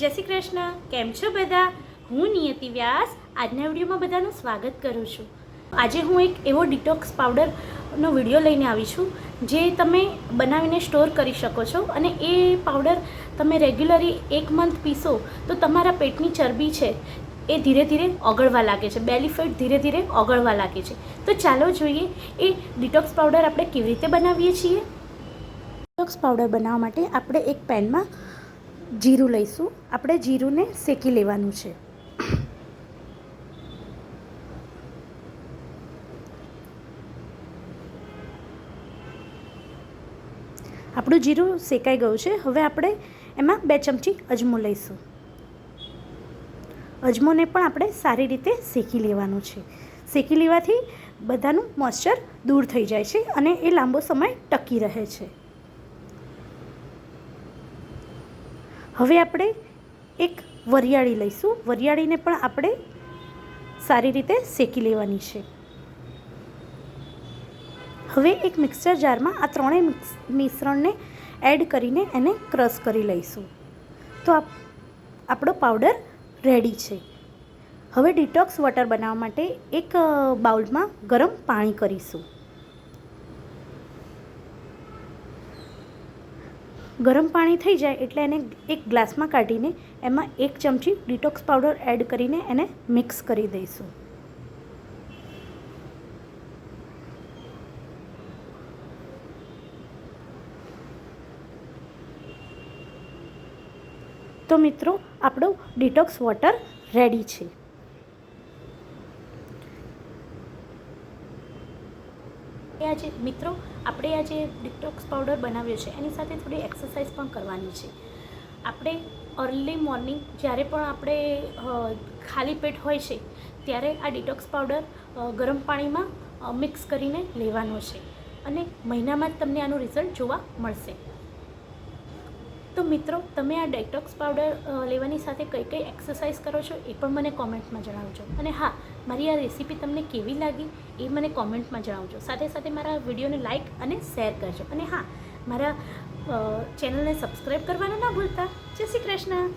જય શ્રી કૃષ્ણ. કેમ છો બધા? હું નિયતિ વ્યાસ. આજના વિડીયોમાં બધાનું સ્વાગત કરું છું. આજે હું એક એવો ડિટોક્સ પાવડરનો વીડિયો લઈને આવી છું, જે તમે બનાવીને સ્ટોર કરી શકો છો અને એ પાવડર તમે રેગ્યુલરી એક મંથ પીશો તો તમારા પેટની ચરબી છે એ ધીરે ધીરે ઓગળવા લાગે છે. બેલી ફેટ ધીરે ધીરે ઓગળવા લાગે છે. તો ચાલો જોઈએ, એ ડિટોક્સ પાવડર આપણે કેવી રીતે બનાવીએ છીએ? ડિટોક્સ પાવડર બનાવવા માટે આપણે એક પેનમાં જીરું લઈશું. આપણે જીરુંને શેકી લેવાનું છે. આપણું જીરું શેકાઈ ગયું છે. હવે આપણે એમાં બે ચમચી અજમો લઈશું. અજમોને પણ આપણે સારી રીતે શેકી લેવાનું છે. શેકી લેવાથી બધાનું મોઇશ્ચર દૂર થઈ જાય છે અને એ લાંબો સમય ટકી રહે છે. હવે આપણે એક વરિયાળી લઈશું. વરિયાળીને પણ આપણે સારી રીતે શેકી લેવાની છે. હવે એક મિક્સર જારમાં આ ત્રણેય મિશ્રણને એડ કરીને એને ક્રશ કરી લઈશું. તો આપ, આપણો પાવડર રેડી છે. હવે ડિટોક્સ વોટર બનાવવા માટે એક બાઉલમાં ગરમ પાણી કરીશું. ગરમ પાણી થઈ જાય એટલે એને એક ગ્લાસમાં કાઢીને એમાં એક ચમચી ડિટોક્સ પાવડર એડ કરીને એને મિક્સ કરી દઈશું. તો મિત્રો, આપણો ડિટોક્સ વોટર રેડી છે. આજે, મિત્રો, આપણે આજે ડિટોક્સ પાવડર બનાવ્યો છે. એની સાથે થોડી એક્સરસાઇઝ પણ કરવાની છે. આપણે અર્લી મોર્નિંગ જ્યારે પણ આપણે ખાલી પેટ હોય છે, ત્યારે આ ડિટોક્સ પાવડર ગરમ પાણીમાં મિક્સ કરીને લેવાનો છે. અને મહિનામાં જ તમને આનું રિઝલ્ટ જોવા મળશે. તો મિત્રો, તમે આ ડેટોક્સ પાવડર લેવાની સાથે કઈ કઈ એક્સરસાઇઝ કરો છો એ પણ મને કોમેન્ટમાં જણાવજો. અને હા, મારી આ રેસીપી તમને કેવી લાગી એ મને કોમેન્ટમાં જણાવજો. સાથે સાથે મારા વિડીયોને લાઇક અને શેર કરજો. અને હા, મારા ચેનલને સબસ્ક્રાઈબ કરવાનું ના ભૂલતા. જય શ્રી કૃષ્ણ.